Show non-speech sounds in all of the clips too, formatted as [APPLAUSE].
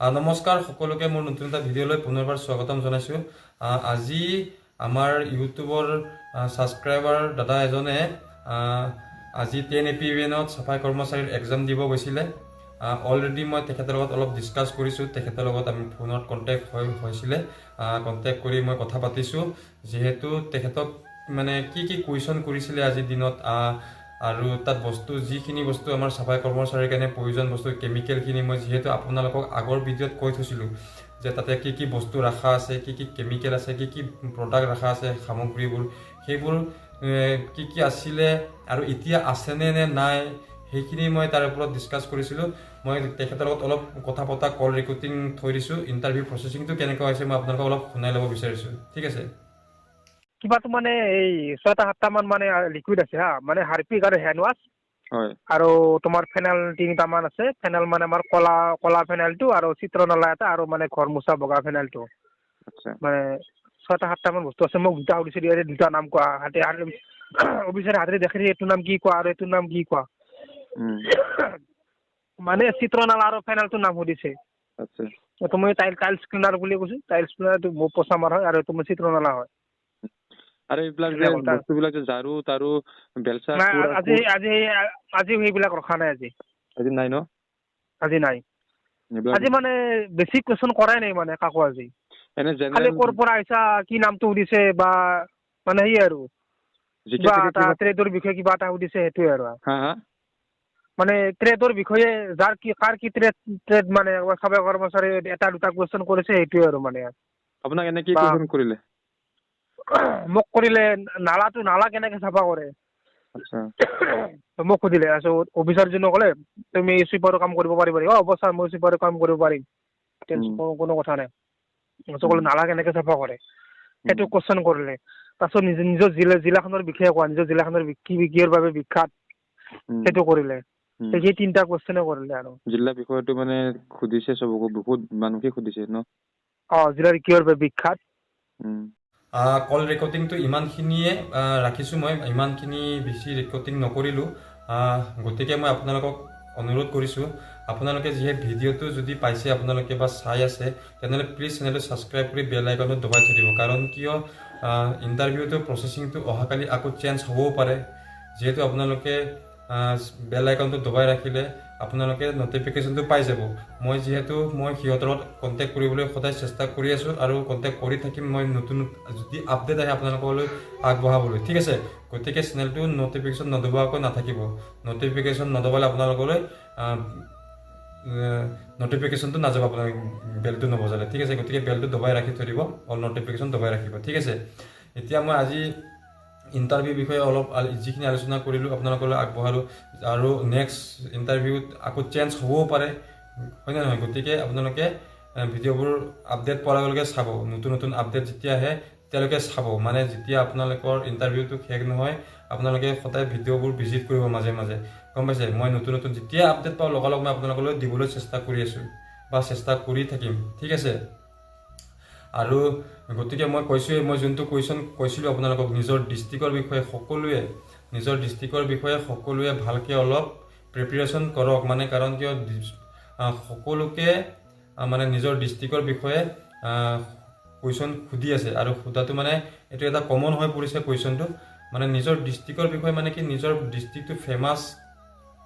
নমস্কাৰ সকলোকে মোৰ নতুন এটা ভিডিঅ'লৈ পুনৰবাৰ স্বাগতম জনাইছোঁ। আজি আমাৰ ইউটিউবৰ ছাবস্ক্ৰাইবাৰ দাদা এজনে আজি টেন এ পি ইভেনত চাফাই কৰ্মচাৰীৰ এক্সাম দিব গৈছিলে। অলৰেডি মই তেখেতৰ লগত অলপ ডিছকাছ কৰিছোঁ। তেখেতৰ লগত আমি ফোনত কণ্টেক্ট হৈ হৈছিলে। কণ্টেক্ট কৰি মই কথা পাতিছোঁ। যিহেতু তেখেতক মানে কি কি কুৱেশ্যন কৰিছিলে আজিৰ দিনত আৰু তাত বস্তু, যিখিনি বস্তু আমাৰ চাফাই কৰ্মচাৰীৰ কাৰণে প্ৰয়োজন, বস্তু কেমিকেলখিনি মই যিহেতু আপোনালোকক আগৰ ভিডিঅ'ত কৈ থৈছিলোঁ, যে তাতে কি কি বস্তু ৰখা আছে, কি কি কেমিকেল আছে, কি কি প্ৰডাক্ট ৰখা আছে, সামগ্ৰীবোৰ, সেইবোৰ কি কি আছিলে আৰু এতিয়া আছেনে নে নাই, সেইখিনি মই তাৰ ওপৰত ডিছকাছ কৰিছিলোঁ। মই তেখেতৰ লগত অলপ কথা পতা কল ৰেকৰ্ডিং থৈ দিছোঁ ইণ্টাৰভিউ প্ৰচেছিংটো কেনেকুৱা হৈছে মই আপোনালোকক অলপ শুনাই ল'ব বিচাৰিছোঁ, ঠিক আছে? কিবাটো মানে এই ছয়টা সাতটা মান মানে লিকুইড আছে হা মানে হাৰ্পিক আৰু হেণ্ড ৱাছ আৰু তোমাৰ ফেনাইল তিনিটামান আছে ফেনাইল মানে আমাৰ কলা কলা ফেনাইলটো আৰু চিত্ৰনলা এটা আৰু মানে ঘৰ মোচা বগা ফেনাইলটো। মানে ছয়টা সাতটামান বস্তু আছে মোক দুটা সুধিছে ইয়াৰে দুটা নাম কোৱা হাতে [COUGHS] অফিচাৰে হাতেৰে দেখি দিয়ে, এইটোৰ নাম কি কোৱা আৰু এইটোৰ নাম কি কোৱা। [COUGHS] মানে চিত্ৰনলা আৰু ফেনাইলটোৰ নাম সুধিছে। তুমি টাইল টাইলছ ক্লিনাৰ বুলি কৈছো টাইলছ ক্লিনাৰটো মোৰ পচা মাৰ হয় আৰু তুমি চিত্ৰনলা হয়। আৰু এইবিলাক যে বস্তুবিলাক যে ঝাৰু তাৰু বেলচা আজি আজি আজি সেইবিলাক ৰখা নাই আজি। আজি নাই ন? আজি নাই। আজি মানে বেছিক কুৱেশ্যন কৰাই নাই মানে কাকো আজি। এনে খালি জেনেৰেল ক'ৰ পৰা আহিছা কি নামটো সুধিছে বা মানে সেই আৰু। কিবা এটা ট্ৰেডৰ বিষয়ে কিবা এটা সুধিছে সেইটোৱে আৰু। মানে ট্ৰেডৰ বিষয়ে যাৰ কি কাৰ কি ট্ৰেড ট্ৰেড মানে চাবাই কৰ্মচাৰী এটা দুটা কুৱেশ্যন কৰিছে সেইটোৱে আৰু মানে। আপোনাক এনে কি কুৱেশ্যন কৰিলে? [COUGHS] মোক কৰিলে নালাটো নালা কেনেকে চাফা কৰে? [COUGHS] মোক সুধিলে তাৰপিছত অফিচাৰজনে ক'লে তুমি চুইপাৰৰ কাম কৰিব পাৰিবা? অ হ'ব ছাৰ মই চুইপাৰৰ কাম কৰিব পাৰিম। কোনো- কথা নাই। তাৰপিছত ক'লে নালা কেনেকে চাফা কৰে? সেইটো কুৱেশ্যন কৰিলে। তাৰপিছত নিজ নিজৰ জিলা জিলাখনৰ বিষয়ে কোৱা নিজৰ জিলাখনৰ কি কিহৰ বাবে বিখ্যাত সেইটো কৰিলে। সেই তিনিটা কুৱেশ্যনে কৰিলে আৰু। জিলা বিষয়টো মানে সুধিছে চবকো বহুত মানুহকে সুধিছে ন? অ জিলাৰ কিহৰ বাবে বিখ্যাত। কল ৰেকৰ্ডিংটো ইমানখিনিয়ে ৰাখিছোঁ মই। ইমানখিনি বেছি ৰেকৰ্ডিং নকৰিলোঁ। গতিকে মই আপোনালোকক অনুৰোধ কৰিছোঁ, আপোনালোকে যিহেতু ভিডিঅ'টো যদি পাইছে, আপোনালোকে বা চাই আছে, তেনেহ'লে প্লিজ চেনেলটো ছাবস্ক্ৰাইব কৰি বেল আইকনটো দবাই থৈ দিব। কাৰণ কিয় ইণ্টাৰভিউটো প্ৰচেছিংটো অহাকালি আকৌ চেঞ্জ হ'বও পাৰে। যিহেতু আপোনালোকে বেল আইকনটো দবাই ৰাখিলে আপোনালোকে নটিফিকেশ্যনটো পাই যাব। মই যিহেতু মই সিহঁতৰ লগত কণ্টেক্ট কৰিবলৈ সদায় চেষ্টা কৰি আছোঁ আৰু কণ্টেক্ট কৰি থাকিম, মই নতুন যদি আপডেট আহে আপোনালোকলৈ আগবঢ়াবলৈ। ঠিক আছে? গতিকে চেনেলটো নটিফিকেশ্যন নদবোৱাকৈ নাথাকিব। নটিফিকেশ্যন নদবালে আপোনালোকলৈ নটিফিকেশ্যনটো নাযাব আপোনালোক, বেলটো নবজালে। ঠিক আছে? গতিকে বেলটো দবাই ৰাখি থৈ দিব। অল নটিফিকেশ্যন দবাই ৰাখিব। ঠিক আছে? এতিয়া মই আজি ইণ্টাৰভিউ বিষয়ে অলপ যিখিনি আলোচনা কৰিলোঁ আপোনালোকলৈ আগবঢ়ালোঁ, আৰু নেক্সট ইণ্টাৰভিউত আকৌ চেঞ্জ হ'বও পাৰে হয়নে নহয়? গতিকে আপোনালোকে ভিডিঅ'বোৰ আপডেট পোৱাৰ লগে লগে চাব। নতুন নতুন আপডেট যেতিয়া আহে, তেওঁলোকে চাব। মানে যেতিয়া আপোনালোকৰ ইণ্টাৰভিউটো শেষ নহয়, আপোনালোকে সদায় ভিডিঅ'বোৰ ভিজিট কৰিব মাজে মাজে। গম পাইছে? মই নতুন নতুন যেতিয়া আপডেট পাওঁ লগালগ মই আপোনালোকলৈ দিবলৈ চেষ্টা কৰি আছোঁ বা চেষ্টা কৰি থাকিম। ঠিক আছে? আৰু গতিকে মই কৈছোঁৱেই মই যোনটো কুৱেশ্যন কৈছিলোঁ আপোনালোকক নিজৰ ডিষ্ট্ৰিক্টৰ বিষয়ে সকলোৱে নিজৰ ডিষ্ট্ৰিক্টৰ বিষয়ে সকলোৱে ভালকৈ অলপ প্ৰিপেৰেশ্যন কৰক মানে কাৰণ কিয় সকলোকে মানে নিজৰ ডিষ্ট্ৰিক্টৰ বিষয়ে কুৱেশ্যন সুধি আছে আৰু সোধাটো মানে এইটো এটা কমন হৈ পৰিছে কুৱেশ্যনটো। মানে নিজৰ ডিষ্ট্ৰিক্টৰ বিষয়ে মানে কি নিজৰ ডিষ্ট্ৰিক্টটো ফেমাছ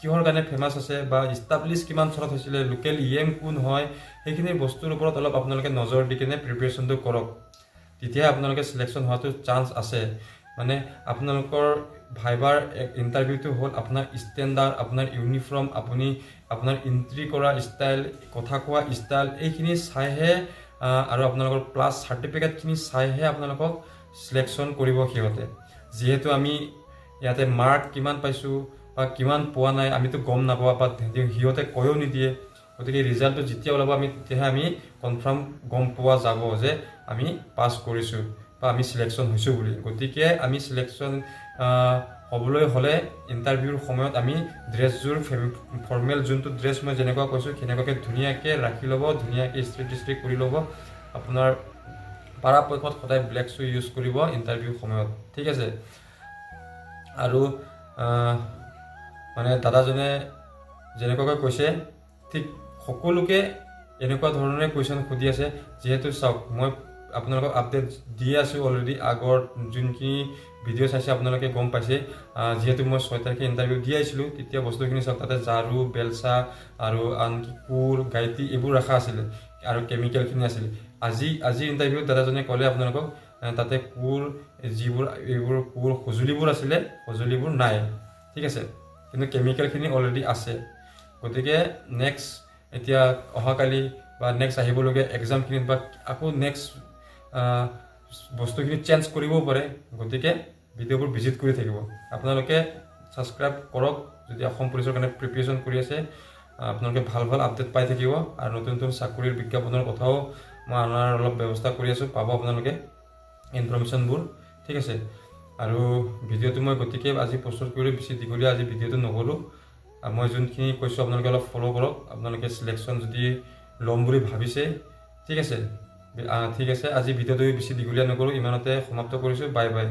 কিহৰ কাৰণে ফেমাছ আছে বা ইষ্টাব্লিছ কিমান চনত হৈছিলে লোকেল ই এম কোন হয়, সেইখিনি বস্তুৰ ওপৰত অলপ আপোনালোকে নজৰ দি কিনে প্ৰিপেৰেশ্যনটো কৰক। তেতিয়াহে আপোনালোকে চিলেকশ্যন হোৱাটো চান্স আছে। মানে আপোনালোকৰ ভাইবাৰ ইণ্টাৰভিউটো হ'ল আপোনাৰ ষ্টেণ্ডাৰ্ড আপোনাৰ ইউনিফৰ্ম আপুনি আপোনাৰ এণ্ট্ৰি কৰা ষ্টাইল কথা কোৱা ষ্টাইল এইখিনি চাইহে আৰু আপোনালোকৰ প্লাছ চাৰ্টিফিকেটখিনি চাইহে আপোনালোকক চিলেকশ্যন কৰিব সিহঁতে। যিহেতু আমি ইয়াতে মাৰ্ক কিমান পাইছোঁ বা কিমান পোৱা নাই, আমিতো গম নাপাওঁ বা সিহঁতে কৈও নিদিয়ে। গতিকে ৰিজাল্টটো যেতিয়া ওলাব, আমি তেতিয়াহে আমি কনফাৰ্ম গম পোৱা যাব যে আমি পাছ কৰিছোঁ বা আমি চিলেকশ্যন হৈছোঁ বুলি। গতিকে আমি চিলেকশ্যন হ'বলৈ হ'লে ইণ্টাৰভিউৰ সময়ত আমি ড্ৰেছযোৰ ফৰ্মেল যোনটো ড্ৰেছ মই যেনেকুৱা কৈছোঁ, সেনেকুৱাকৈ ধুনীয়াকৈ ৰাখি ল'ব, ধুনীয়াকৈ ইস্ত্ৰি টিস্ত্ৰি কৰি ল'ব। আপোনাৰ পৰাপক্ষত সদায় ব্লেক শ্বু ইউজ কৰিব ইণ্টাৰভিউৰ সময়ত। ঠিক আছে? আৰু মানে দাদাজনে যেনেকুৱাকৈ কৈছে, ঠিক সকলোকে এনেকুৱা ধৰণৰে কুৱেশ্যন সুধি আছে। যিহেতু চাওক, মই আপোনালোকক আপডেট দিয়ে আছোঁ অলৰেডি আগৰ যোনখিনি ভিডিঅ' চাইছে আপোনালোকে গম পাইছে। যিহেতু মই ছয় তাৰিখে ইণ্টাৰভিউ দি আহিছিলোঁ, তেতিয়া বস্তুখিনি চাওক, তাতে ঝাৰু, বেলচা আৰু আনকি কোৰ, গাইটি এইবোৰ ৰখা আছিলে আৰু কেমিকেলখিনি আছিলে। আজি আজি ইণ্টাৰভিউত দাদাজনে ক'লে আপোনালোকক তাতে কোৰ, যিবোৰ, এইবোৰ কোৰ সঁজুলিবোৰ আছিলে, সঁজুলিবোৰ নাই। ঠিক আছে? কিন্তু কেমিকেলখিনি অলৰেডি আছে। গতিকে নেক্সট এতিয়া অহাকালি বা নেক্সট আহিবলগীয়া এক্সামখিনিত বা আকৌ নেক্সট বস্তুখিনি চেঞ্জ কৰিবও পাৰে। গতিকে ভিডিঅ'বোৰ ভিজিট কৰি থাকিব। আপোনালোকে ছাবস্ক্ৰাইব কৰক। যদি অসম পুলিচৰ কাৰণে প্ৰিপেৰেশ্যন কৰি আছে আপোনালোকে ভালো ভালো আপডেট পাই থাকিব। আৰু নতুন নতুন চাকৰিৰ বিজ্ঞাপনৰ কথাও মই অনাৰ অলপ ব্যৱস্থা কৰি আছোঁ। পাব আপোনালোকে ইনফৰ্মেশ্যনবোৰ ঠিক আছে। আৰু ভিডিঅ'টো মই গতিকে আজি প্ৰস্তুত কৰিলোঁ বেছি দীঘলীয়া আজি ভিডিঅ'টো নকৰোঁ। আৰু মই যোনখিনি কৈছোঁ, আপোনালোকে অলপ ফ'ল' কৰক। আপোনালোকে চিলেকশ্যন যদি ল'ম বুলি ভাবিছে, ঠিক আছে। ঠিক আছে। আজি ভিডিঅ'টো বেছি দীঘলীয়া নকৰোঁ। ইমানতে সমাপ্ত কৰিছোঁ। Bye bye